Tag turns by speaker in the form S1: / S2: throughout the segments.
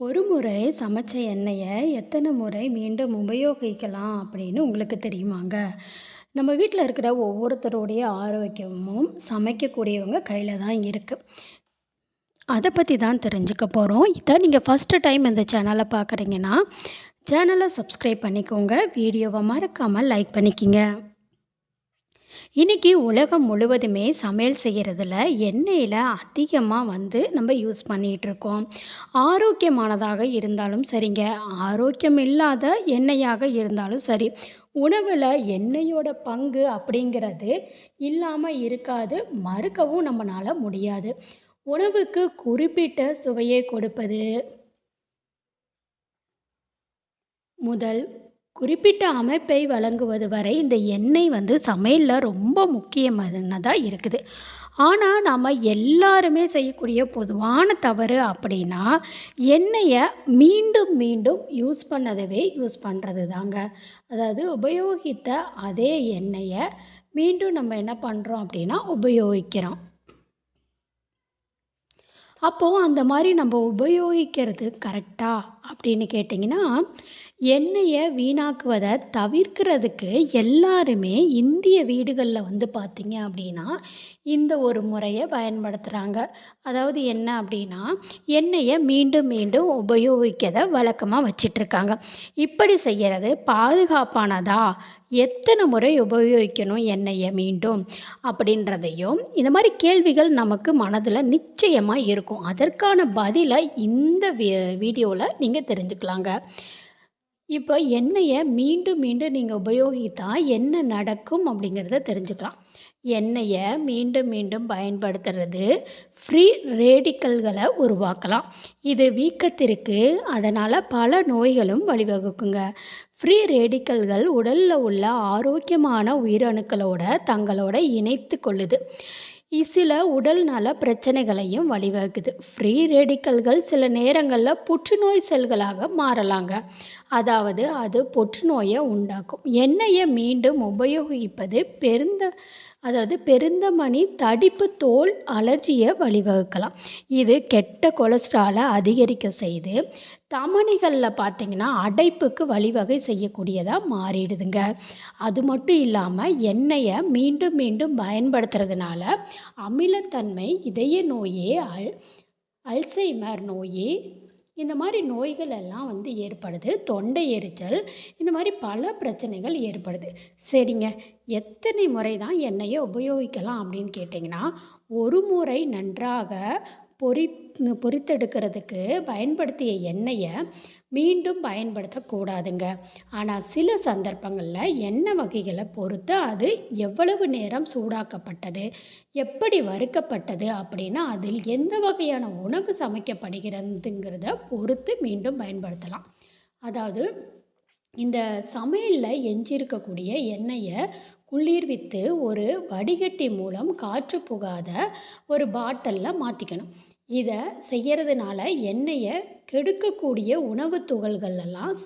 S1: ஒரு முறை சமைச்ச எண்ணெயை எத்தனை முறை மீண்டும் உபயோகிக்கலாம் அப்படின்னு உங்களுக்கு தெரியுமாங்க? நம்ம வீட்டில் இருக்கிற ஒவ்வொருத்தருடைய ஆரோக்கியமும் சமைக்கக்கூடியவங்க கையில் தான் இருக்குது அதை பற்றி தான் தெரிஞ்சுக்க போகிறோம் இதை நீங்கள் ஃபஸ்ட்டு டைம் இந்த சேனலை பார்க்குறீங்கன்னா, சேனலை சப்ஸ்கிரைப் பண்ணிக்கோங்க. வீடியோவை மறக்காமல் லைக் பண்ணிக்கிங்க. இன்னைக்கு உலகம் முழுவதுமே சமையல் செய்யறதுல எண்ணெயில் அதிகமாக வந்து நம்ம யூஸ் பண்ணிகிட்ருக்கோம் ஆரோக்கியமானதாக இருந்தாலும் சரிங்க, ஆரோக்கியம் இல்லாத எண்ணெயாக இருந்தாலும் சரி, உணவுல எண்ணெயோட பங்கு அப்படிங்கிறது இல்லாமல் இருக்காது. மறுக்கவும் நம்மளால முடியாது. உணவுக்கு குறிப்பிட்ட சுவையை கொடுப்பது முதல் குறிப்பிட்ட அமைப்பை வழங்குவது வரை இந்த எண்ணெய் வந்து சமையலில் ரொம்ப முக்கியமானதாக இருக்குது. ஆனால் நாம் எல்லாருமே செய்யக்கூடிய பொதுவான தவறு அப்படின்னா, எண்ணெயை மீண்டும் மீண்டும் யூஸ் பண்ணதவே யூஸ் பண்ணுறது தாங்க. அதாவது உபயோகித்த அதே எண்ணெயை மீண்டும் நம்ம என்ன பண்ணுறோம் அப்படின்னா, உபயோகிக்கிறோம். அப்போது அந்த மாதிரி நம்ம உபயோகிக்கிறது கரெக்டா அப்படின்னு கேட்டிங்கன்னா எண்ணெயை வீணாக்குவதை தவிர்க்கிறதுக்கு எல்லாருமே இந்திய வீடுகளில் வந்து பார்த்திங்க அப்படின்னா, இந்த ஒரு முறையை பயன்படுத்துகிறாங்க அதாவது என்ன அப்படின்னா, எண்ணெயை மீண்டும் மீண்டும் உபயோகிக்கிறத வழக்கமாக வச்சிட்ருக்காங்க இப்படி செய்கிறது பாதுகாப்பானதா? எத்தனை முறை உபயோகிக்கணும் எண்ணெயை மீண்டும்? அப்படின்றதையும், இந்த மாதிரி கேள்விகள் நமக்கு மனதில் நிச்சயமாக இருக்கும். அதற்கான பதிலை இந்த வீடியோவில் நீங்கள் தெரிஞ்சுக்கலாங்க. இப்போ எண்ணெயை மீண்டும் மீண்டும் நீங்கள் உபயோகித்தா என்ன நடக்கும் அப்படிங்கிறத தெரிஞ்சுக்கலாம். எண்ணெயை மீண்டும் மீண்டும் பயன்படுத்துறது ஃப்ரீ ரேடிக்கல்களை உருவாக்கலாம். இது வீக்கத்திற்கு, அதனால் பல நோய்களும் வழிவகுக்குங்க. ஃப்ரீ ரேடிக்கல்கள் உடலில் உள்ள ஆரோக்கியமான உயிரணுக்களோட தங்களோட இணைத்து கொள்ளுது. சில உடல்நல பிரச்சனைகளையும் வழிவகுக்குது. ஃப்ரீ ரேடிக்கல்கள் சில நேரங்களில் புற்றுநோய் செல்களாக மாறலாங்க. அதாவது அது புற்றுநோயை உண்டாக்கும். எண்ணெயை மீண்டும் உபயோகிப்பது பெருந்த அதாவது பெருந்தமனி தடிப்பு தோல் அலர்ஜியை வழிவகுக்கலாம். இது கெட்ட கொலஸ்ட்ராலை அதிகரிக்க செய்து, தமணிகளில் பார்த்தீங்கன்னா, அடைப்புக்கு வழிவகை செய்யக்கூடியதாக மாறிடுதுங்க. அது மட்டும் இல்லாமல் எண்ணெயை மீண்டும் மீண்டும் பயன்படுத்துறதுனால, அமிலத்தன்மை, இதய நோயே அல் அல்சைமர் நோயே இந்த மாதிரி நோய்கள் எல்லாம் வந்து ஏற்படுது. தொண்டை எரிச்சல் இந்த மாதிரி பல பிரச்சனைகள் ஏற்படுது. சரிங்க, எத்தனை முறை தான் எண்ணெயை உபயோகிக்கலாம் அப்படின்னு கேட்டிங்கன்னா ஒரு முறை நன்றாக பொறி பொறித்தெடுக்கிறதுக்கு பயன்படுத்திய எண்ணெயை மீண்டும் பயன்படுத்தக்கூடாதுங்க. ஆனால் சில சந்தர்ப்பங்களில் எண்ணெய் வகைகளை பொறுத்து அது எவ்வளவு நேரம் சூடாக்கப்பட்டது, எப்படி வறுக்கப்பட்டது அப்படின்னா அதில் எந்த வகையான உணவு சமைக்கப்படுகிறதுங்கிறத பொறுத்து மீண்டும் பயன்படுத்தலாம். அதாவது இந்த சமையலில் எஞ்சியிருக்கக்கூடிய எண்ணெயை குளிர்வித்து ஒரு வடிகட்டி மூலம் காற்று புகாத ஒரு பாட்டிலில் மாற்றிக்கணும் இதை செய்கிறதுனால எண்ணெயை கெடுக்கக்கூடிய உணவுத் துகள்கள் எல்லாம்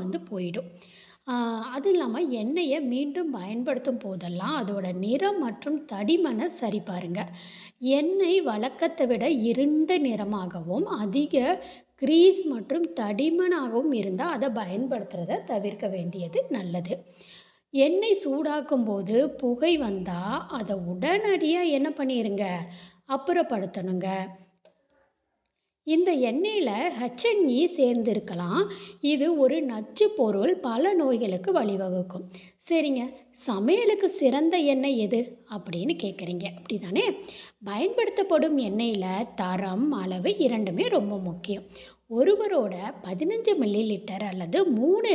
S1: வந்து போயிடும். அது இல்லாமல் எண்ணெயை மீண்டும் பயன்படுத்தும் போதெல்லாம் அதோட நிறம் மற்றும் தடிமனை சரி பாருங்கள் எண்ணெய் வழக்கத்தை விட இருண்ட நிறமாகவும், அதிக கிரீஸ் மற்றும் தடிமனாகவும் இருந்தால் அதை பயன்படுத்துறத தவிர்க்க வேண்டியது நல்லது. எண்ணெய் சூடாக்கும் போது புகை வந்தால் அதை உடனடியாக என்ன பண்ணிடுங்க அப்புறப்படுத்தணுங்க. இந்த எண்ணெயில் ஹெச்என்இ சேர்ந்திருக்கலாம். இது ஒரு நச்சு பொருள் பல நோய்களுக்கு வழிவகுக்கும். சரிங்க, சமையலுக்கு சிறந்த எண்ணெய் எது? அப்படின்னு கேட்குறீங்க. அப்படிதானே? பயன்படுத்தப்படும் எண்ணெயில் தரம், அளவு இரண்டுமே ரொம்ப முக்கியம். ஒருவரோட 15 மில்லி லிட்டர் அல்லது மூணு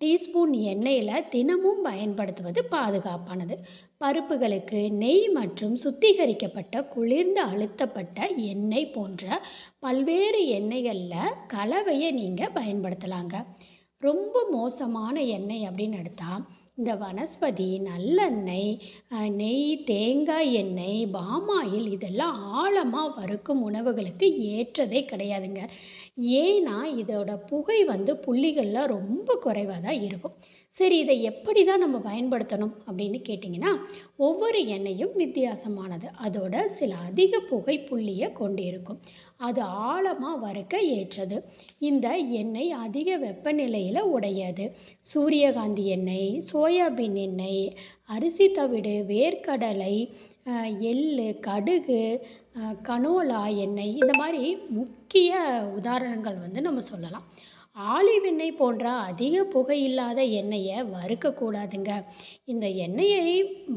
S1: டீஸ்பூன் எண்ணெயில் தினமும் பயன்படுத்துவது பாதுகாப்பானது. பருப்புகளுக்கு நெய் மற்றும் சுத்திகரிக்கப்பட்ட குளிர்ந்த அழுத்தப்பட்ட எண்ணெய் போன்ற பல்வேறு எண்ணெய்களில் கலவையை நீங்கள் பயன்படுத்தலாங்க. ரொம்ப மோசமான எண்ணெய் அப்படின்னு எடுத்தால் இந்த வனஸ்பதி, நல்லெண்ணெய், நெய், தேங்காய் எண்ணெய், பாமாயில் இதெல்லாம் ஆழமாக வறுக்கும் உணவுகளுக்கு ஏற்றதே கிடையாதுங்க. ஏன்னா, இதோட புகை வந்து புள்ளிகளில் ரொம்ப குறைவாக தான் இருக்கும். சரி இதை எப்படி தான் நம்ம பயன்படுத்தணும் அப்படின்னு கேட்டிங்கன்னா ஒவ்வொரு எண்ணெயும் வித்தியாசமானது. அதோட சில அதிக புகை புள்ளியை கொண்டிருக்கும். அது ஆழமாக வறுக்க ஏற்றது. இந்த எண்ணெய் அதிக வெப்பநிலையில் உடையாது. சூரியகாந்தி எண்ணெய் சோயாபீன் எண்ணெய் அரிசி தவிடு வேர்க்கடலை எள்ளு கடுகு கனோலா எண்ணெய் இந்த மாதிரி முக்கிய உதாரணங்கள் வந்து நம்ம சொல்லலாம். ஆலிவ் எண்ணெய் போன்ற அதிக புகை இல்லாத எண்ணெயை வறுக்கக்கூடாதுங்க. இந்த எண்ணெயை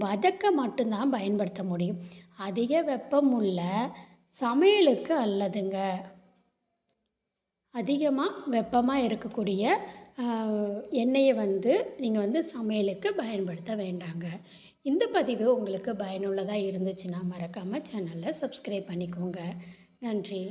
S1: வதக்க மட்டும்தான் பயன்படுத்த முடியும். அதிக வெப்பம் உள்ள சமையலுக்கு அல்லதுங்க. அதிகமாக வெப்பமாக இருக்கக்கூடிய எண்ணெயை வந்து நீங்கள் வந்து சமையலுக்கு பயன்படுத்த வேண்டாங்க. இந்த பதிவு உங்களுக்கு பயனுள்ளதாக இருந்துச்சுன்னா மறக்காமல் சேனலை சப்ஸ்கிரைப் பண்ணிக்கோங்க. நன்றி.